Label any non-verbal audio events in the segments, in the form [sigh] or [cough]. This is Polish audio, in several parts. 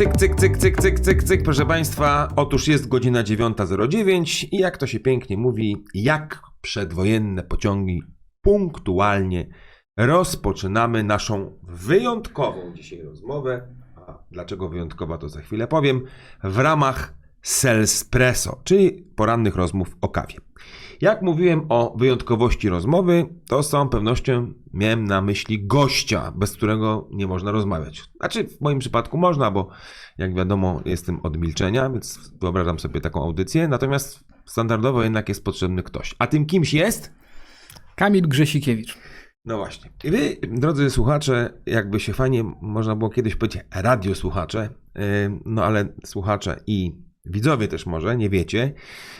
Cyk, cyk, cyk, cyk, cyk, cyk, cyk, proszę Państwa. Otóż jest godzina 9.09 i jak to się pięknie mówi, jak przedwojenne pociągi punktualnie rozpoczynamy naszą wyjątkową dzisiaj rozmowę. A dlaczego wyjątkowa, to za chwilę powiem. W ramach Selspresso, czyli porannych rozmów o kawie. Jak mówiłem o wyjątkowości rozmowy, to z całą pewnością miałem na myśli gościa, bez którego nie można rozmawiać. Znaczy, w moim przypadku można, bo jak wiadomo, jestem od milczenia, więc wyobrażam sobie taką audycję. Natomiast standardowo jednak jest potrzebny ktoś. A tym kimś jest? Kamil Grzesikiewicz. No właśnie. I wy, drodzy słuchacze, jakby się fajnie można było kiedyś powiedzieć radiosłuchacze, yy, no ale słuchacze i widzowie też może, nie wiecie.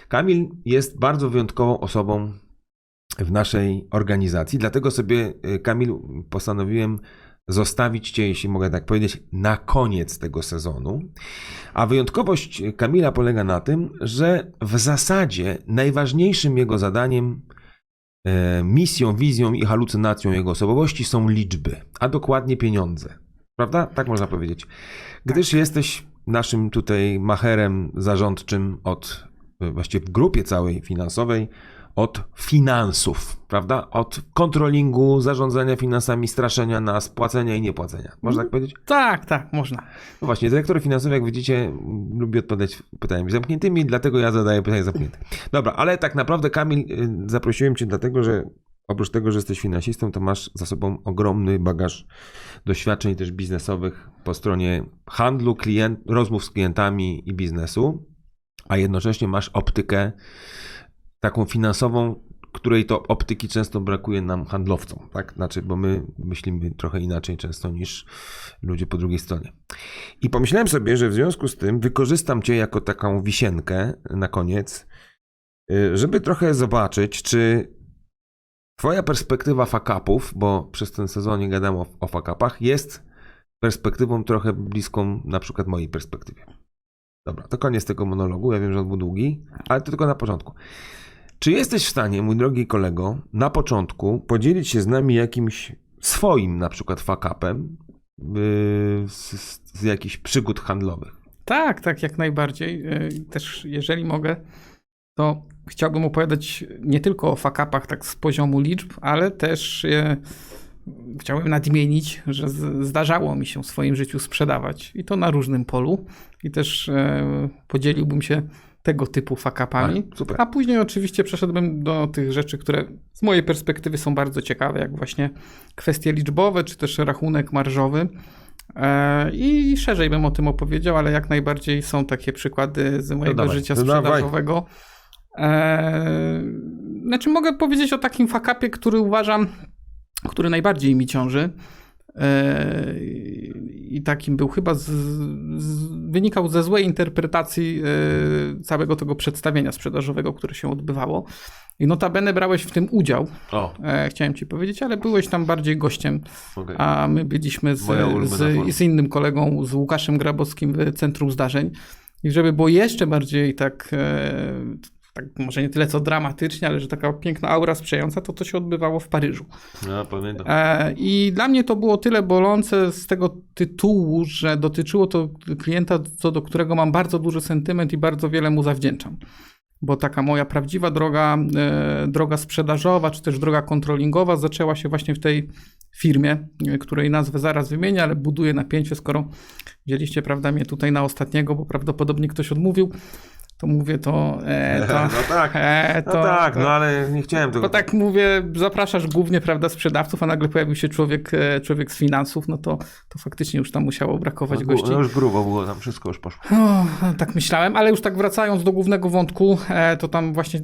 Kamil jest bardzo wyjątkową osobą w naszej organizacji, dlatego sobie, yy, Kamil, postanowiłem zostawić Cię, jeśli mogę tak powiedzieć, na koniec tego sezonu. A wyjątkowość Kamila polega na tym, że w zasadzie najważniejszym jego zadaniem E, misją, wizją i halucynacją jego osobowości są liczby, a dokładnie pieniądze. Prawda? Tak można powiedzieć. Gdyż jesteś naszym tutaj macherem zarządczym od, e, właściwie w grupie całej finansowej, od finansów, prawda? Od kontrolingu, zarządzania finansami, straszenia nas, płacenia i niepłacenia. Można tak powiedzieć? Tak, tak, można. No właśnie, dyrektor finansowy, jak widzicie, lubi odpowiadać pytaniami zamkniętymi, dlatego ja zadaję pytania zamknięte. Dobra, ale tak naprawdę, Kamil, y, zaprosiłem Cię dlatego, że oprócz tego, że jesteś finansistą, to masz za sobą ogromny bagaż doświadczeń też biznesowych po stronie handlu, klient, rozmów z klientami i biznesu, a jednocześnie masz optykę taką finansową, której to optyki często brakuje nam handlowcom, tak? Znaczy, bo my myślimy trochę inaczej często niż ludzie po drugiej stronie. I pomyślałem sobie, że w związku z tym wykorzystam Cię jako taką wisienkę na koniec, y, żeby trochę zobaczyć, czy Twoja perspektywa fakapów, bo przez ten sezon nie gadam o, o fakapach, jest perspektywą trochę bliską na przykład mojej perspektywie. Dobra, to koniec tego monologu. Ja wiem, że on był długi, ale to tylko na początku. Czy jesteś w stanie, mój drogi kolego, na początku podzielić się z nami jakimś swoim na przykład fakapem yy, z, z jakichś przygód handlowych? Tak, tak, jak najbardziej. Y, Też jeżeli mogę, to chciałbym opowiadać nie tylko o fakapach tak z poziomu liczb, ale też y, chciałbym nadmienić, że z- zdarzało mi się w swoim życiu sprzedawać i to na różnym polu i też y, podzieliłbym się tego typu fakapami. A. A później oczywiście przeszedłbym do tych rzeczy, które z mojej perspektywy są bardzo ciekawe, jak właśnie kwestie liczbowe, czy też rachunek marżowy. E, I szerzej bym o tym opowiedział, ale jak najbardziej są takie przykłady z mojego dawaj, życia no dawaj. E, Znaczy, mogę powiedzieć o takim fakapie, który uważam, który najbardziej mi ciąży. E, I takim był chyba, z, z, wynikał ze złej interpretacji e, całego tego przedstawienia sprzedażowego, które się odbywało. I notabene brałeś w tym udział, e, chciałem ci powiedzieć, ale byłeś tam bardziej gościem, okej. a my byliśmy z, z, z innym kolegą, z Łukaszem Grabowskim w Centrum Zdarzeń. I żeby było jeszcze bardziej tak, e, tak może nie tyle co dramatycznie, ale że taka piękna aura sprzyjająca, to to się odbywało w Paryżu. No, pamiętam. E, I dla mnie to było tyle bolące z tego tytułu, że dotyczyło to klienta, co do którego mam bardzo duży sentyment i bardzo wiele mu zawdzięczam. Bo taka moja prawdziwa droga, e, droga sprzedażowa, czy też droga kontrolingowa zaczęła się właśnie w tej firmie, e, której nazwę zaraz wymienię, ale buduję napięcie, skoro wzięliście, prawda, mnie tutaj na ostatniego, bo prawdopodobnie ktoś odmówił, to mówię to... E, to [laughs] No tak, e, no to- tak, to- no ale nie chciałem tego. bo tak mówię, zapraszasz głównie, prawda, sprzedawców, a nagle pojawił się człowiek, e, człowiek z finansów, no to, to faktycznie już tam musiało brakować no, gości. no już grubo było, tam wszystko już poszło. O, tak myślałem, ale już tak wracając do głównego wątku, e, to tam właśnie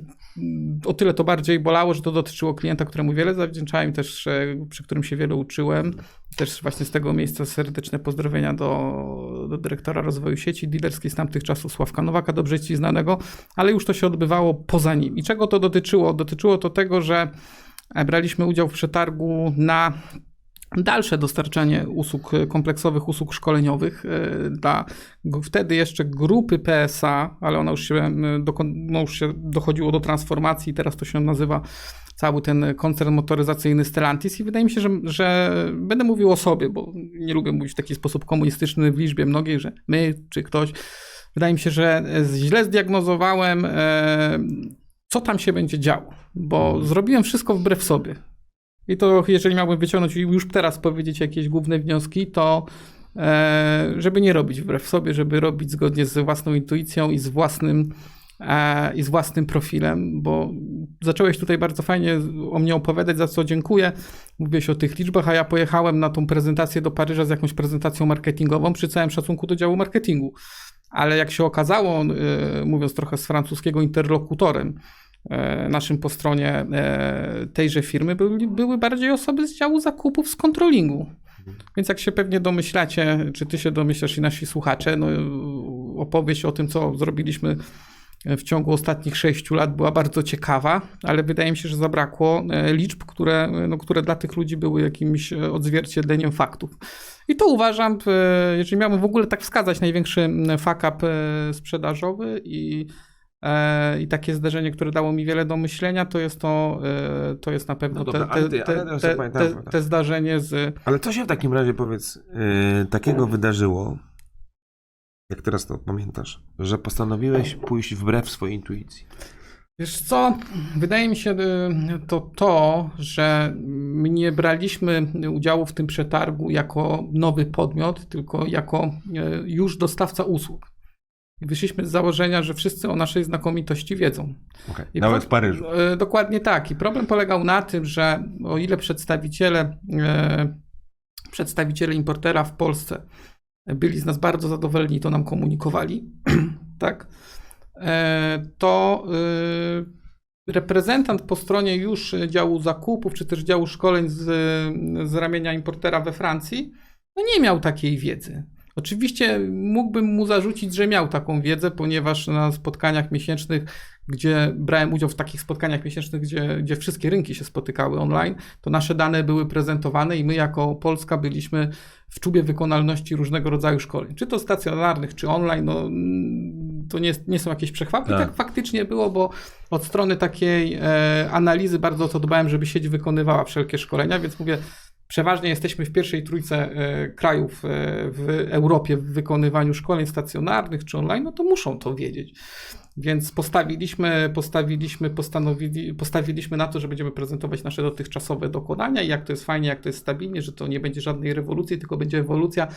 o tyle to bardziej bolało, że to dotyczyło klienta, któremu wiele zawdzięczałem, też e, przy którym się wiele uczyłem. Też właśnie z tego miejsca serdeczne pozdrowienia do, do dyrektora rozwoju sieci dealerskiej z tamtych czasów, Sławka Nowaka, dobrze ci znanego, ale już to się odbywało poza nim. I czego to dotyczyło? Dotyczyło to tego, że braliśmy udział w przetargu na dalsze dostarczanie usług, kompleksowych usług szkoleniowych e, dla wtedy jeszcze grupy PSA, ale ona już się, no już się dochodziło do transformacji, teraz to się nazywa cały ten koncern motoryzacyjny Stellantis i wydaje mi się, że, że będę mówił o sobie, bo nie lubię mówić w taki sposób komunistyczny w liczbie mnogiej, że my czy ktoś. Wydaje mi się, że źle zdiagnozowałem, e, co tam się będzie działo, bo zrobiłem wszystko wbrew sobie. I to, jeżeli miałbym wyciągnąć i już teraz powiedzieć jakieś główne wnioski, to e, żeby nie robić wbrew sobie, żeby robić zgodnie z własną intuicją i z własnym, e, i z własnym profilem, bo zacząłeś tutaj bardzo fajnie o mnie opowiadać, za co dziękuję. Mówiłeś o tych liczbach, a ja pojechałem na tą prezentację do Paryża z jakąś prezentacją marketingową, przy całym szacunku do działu marketingu. Ale jak się okazało, e, mówiąc trochę z francuskiego, interlokutorem naszym po stronie e, tejże firmy były, były bardziej osoby z działu zakupów z kontrolingu. Więc jak się pewnie domyślacie, czy ty się domyślasz i nasi słuchacze, no opowieść o tym, co zrobiliśmy w ciągu ostatnich sześciu lat była bardzo ciekawa, ale wydaje mi się, że zabrakło e, liczb, które, no, które dla tych ludzi były jakimś e, odzwierciedleniem faktów. I to uważam, e, jeżeli miałbym w ogóle tak wskazać największy fuck up e, sprzedażowy i, e, i takie zdarzenie, które dało mi wiele do myślenia, to jest to, e, to jest na pewno No dobra, te, te, te, te, te, zdarzenie z... Ale co się w takim razie, powiedz, yy, takiego wydarzyło, jak teraz to pamiętasz, że postanowiłeś pójść wbrew swojej intuicji? Wiesz co, wydaje mi się to to, że my nie braliśmy udziału w tym przetargu jako nowy podmiot, tylko jako już dostawca usług. I wyszliśmy z założenia, że wszyscy o naszej znakomitości wiedzą. Okay. I Nawet w Paryżu. E, Dokładnie tak. I problem polegał na tym, że o ile przedstawiciele, e, przedstawiciele importera w Polsce byli z nas bardzo zadowoleni, to nam komunikowali, [clears throat] tak, e, to reprezentant po stronie już działu zakupów, czy też działu szkoleń z, z ramienia importera we Francji, no nie miał takiej wiedzy. Oczywiście mógłbym mu zarzucić, że miał taką wiedzę, ponieważ na spotkaniach miesięcznych, gdzie brałem udział w takich spotkaniach miesięcznych, gdzie, gdzie wszystkie rynki się spotykały online, to nasze dane były prezentowane i my jako Polska byliśmy w czubie wykonalności różnego rodzaju szkoleń. Czy to stacjonarnych, czy online, no, to nie, nie są jakieś przechwałki. Tak. Tak. faktycznie było, bo od strony takiej e, analizy bardzo o to dbałem, żeby sieć wykonywała wszelkie szkolenia, więc mówię, Przeważnie jesteśmy w pierwszej trójce e, krajów e, w Europie w wykonywaniu szkoleń stacjonarnych czy online, no to muszą to wiedzieć. Więc postawiliśmy, postawiliśmy, postanowili, postawiliśmy na to, że będziemy prezentować nasze dotychczasowe dokonania i jak to jest fajnie, jak to jest stabilnie, że to nie będzie żadnej rewolucji, tylko będzie ewolucja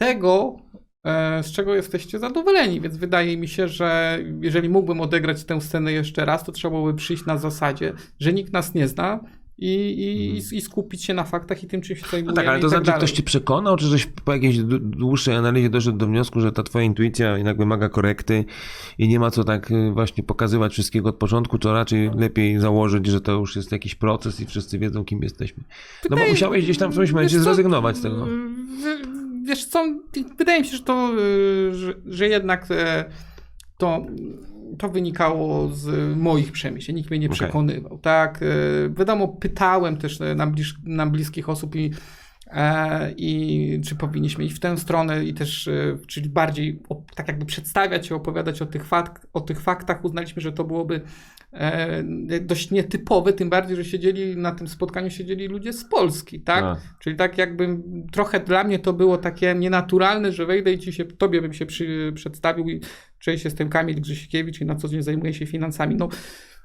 tego, e, z czego jesteście zadowoleni. Więc wydaje mi się, że jeżeli mógłbym odegrać tę scenę jeszcze raz, to trzeba byłoby przyjść na zasadzie, że nikt nas nie zna, i, i, i skupić się na faktach i tym, czym się zajmujemy. No tak, ale to tak znaczy, ktoś ci przekonał, czy żeś po jakiejś dłu- dłuższej analizie doszedł do wniosku, że ta twoja intuicja jednak wymaga korekty i nie ma co tak y, właśnie pokazywać wszystkiego od początku, to raczej lepiej założyć, że to już jest jakiś proces i wszyscy wiedzą, kim jesteśmy. No bo musiałeś gdzieś tam w którymś momencie zrezygnować z tego. Wiesz co, wydaje mi się, że to, y, że, że jednak e, to, to wynikało z moich przemyśleń. Nikt mnie nie przekonywał. Tak, e, wiadomo, pytałem też na, bliż, na bliskich osób i e, i czy powinniśmy iść w tę stronę i też, e, czyli bardziej tak jakby przedstawiać i opowiadać o tych, fakt, o tych faktach. Uznaliśmy, że to byłoby e, dość nietypowe, tym bardziej, że siedzieli na tym spotkaniu siedzieli ludzie z Polski, tak? A. Czyli tak jakby trochę dla mnie to było takie nienaturalne, że wejdę i ci się, tobie bym się przy, przedstawił i cześć, jestem Kamil Grzysikiewicz i na co dzień zajmuję się finansami. No,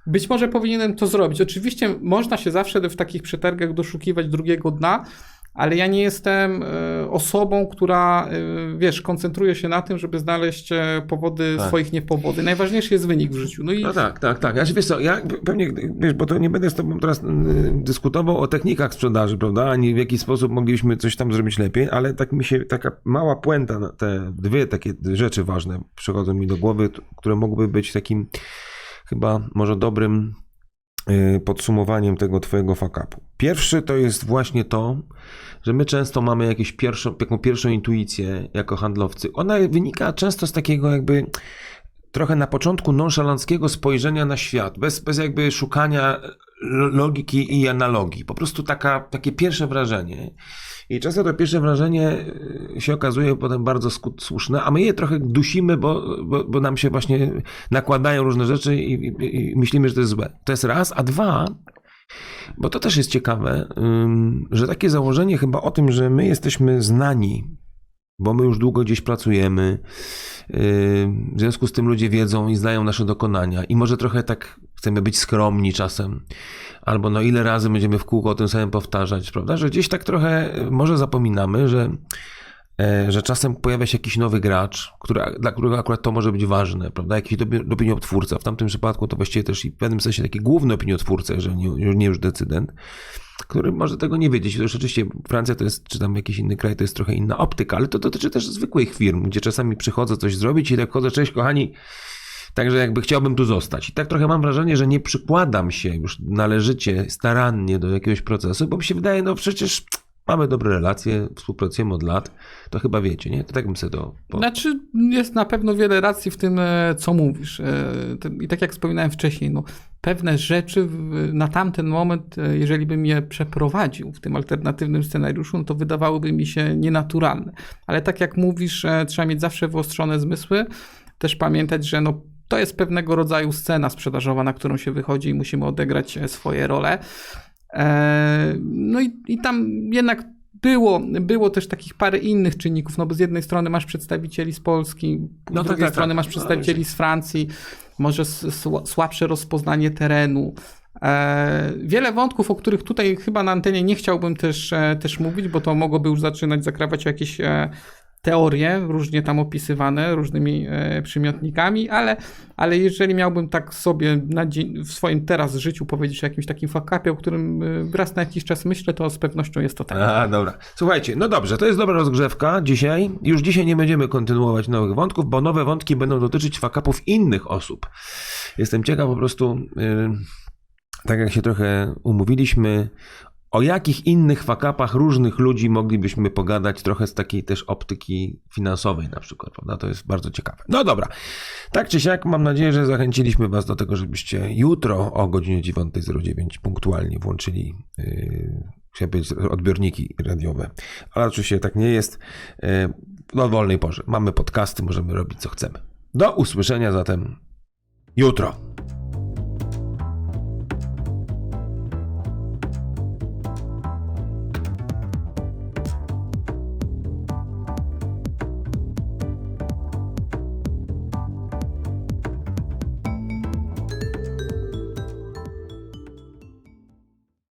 być może powinienem to zrobić. Oczywiście można się zawsze w takich przetargach doszukiwać drugiego dna, ale ja nie jestem e, osobą, która, e, wiesz, koncentruje się na tym, żeby znaleźć e, powody Tak. swoich niepowody. Najważniejszy jest wynik w życiu. No i No tak, tak, tak. Ja wiesz co, ja pewnie, wiesz, bo to nie będę z tobą teraz dyskutował o technikach sprzedaży, prawda, ani w jaki sposób mogliśmy coś tam zrobić lepiej, ale tak mi się, taka mała puenta, te dwie takie rzeczy ważne przychodzą mi do głowy, które mogłyby być takim chyba może dobrym podsumowaniem tego twojego fuck-upu. Pierwszy to jest właśnie to, że my często mamy jakieś pierwszą, taką pierwszą intuicję jako handlowcy. Ona wynika często z takiego jakby trochę na początku nonszalanckiego spojrzenia na świat, bez, bez jakby szukania logiki i analogii. Po prostu taka, takie pierwsze wrażenie. I często to pierwsze wrażenie y, się okazuje potem bardzo słuszne, a my je trochę dusimy, bo, bo, bo nam się właśnie nakładają różne rzeczy i, i, i myślimy, że to jest złe. To jest raz, a dwa, bo to też jest ciekawe, że takie założenie chyba o tym, że my jesteśmy znani, bo my już długo gdzieś pracujemy, w związku z tym ludzie wiedzą i znają nasze dokonania i może trochę tak chcemy być skromni czasem, albo no ile razy będziemy w kółko o tym samym powtarzać, prawda, że gdzieś tak trochę yy, może zapominamy, że e, że czasem pojawia się jakiś nowy gracz, który, dla którego akurat to może być ważne, prawda? Jakiś opiniotwórca. W tamtym przypadku to właściwie też i w pewnym sensie taki główny opiniotwórca, jeżeli nie, nie już decydent, który może tego nie wiedzieć. To już oczywiście Francja to jest, czy tam jakiś inny kraj, to jest trochę inna optyka, ale to dotyczy też zwykłych firm, gdzie czasami przychodzę coś zrobić i tak chodzę, cześć kochani, Także jakby chciałbym tu zostać. I tak trochę mam wrażenie, że nie przykładam się już należycie, starannie do jakiegoś procesu, bo mi się wydaje, no przecież mamy dobre relacje, współpracujemy od lat, to chyba wiecie, nie? To tak bym sobie to... Po... Znaczy, jest na pewno wiele racji w tym, e, co mówisz. E, I tak jak wspominałem wcześniej, no, pewne rzeczy na tamten moment, e, jeżeli bym je przeprowadził w tym alternatywnym scenariuszu, no to wydawałyby mi się nienaturalne. Ale tak jak mówisz, trzeba mieć zawsze wyostrzone zmysły, też pamiętać, że no, to jest pewnego rodzaju scena sprzedażowa, na którą się wychodzi i musimy odegrać e, swoje role. E, No i, i tam jednak było, było też takich parę innych czynników, no bo z jednej strony masz przedstawicieli z Polski, z No tak, drugiej tak, strony tak. masz przedstawicieli z Francji, może słabsze rozpoznanie terenu. E, wiele wątków, o których tutaj chyba na antenie nie chciałbym też, też mówić, bo to mogłoby już zaczynać zakrawać jakieś teorie, różnie tam opisywane, różnymi e, przymiotnikami, ale, ale jeżeli miałbym tak sobie dzień, w swoim teraz życiu powiedzieć o jakimś takim fakapie, o którym e, raz na jakiś czas myślę, to z pewnością jest to tak. A, dobra. Słuchajcie, no dobrze, to jest dobra rozgrzewka dzisiaj. Już dzisiaj nie będziemy kontynuować nowych wątków, bo nowe wątki będą dotyczyć fakapów innych osób. Jestem ciekaw po prostu, yy, tak jak się trochę umówiliśmy, o jakich innych fakapach różnych ludzi moglibyśmy pogadać, trochę z takiej też optyki finansowej na przykład, prawda? To jest bardzo ciekawe. No dobra, tak czy siak, mam nadzieję, że zachęciliśmy Was do tego, żebyście jutro o godzinie 9.09 punktualnie włączyli yy, odbiorniki radiowe, ale oczywiście tak nie jest. Yy, No, wolnej porze. Mamy podcasty, możemy robić co chcemy. Do usłyszenia zatem jutro.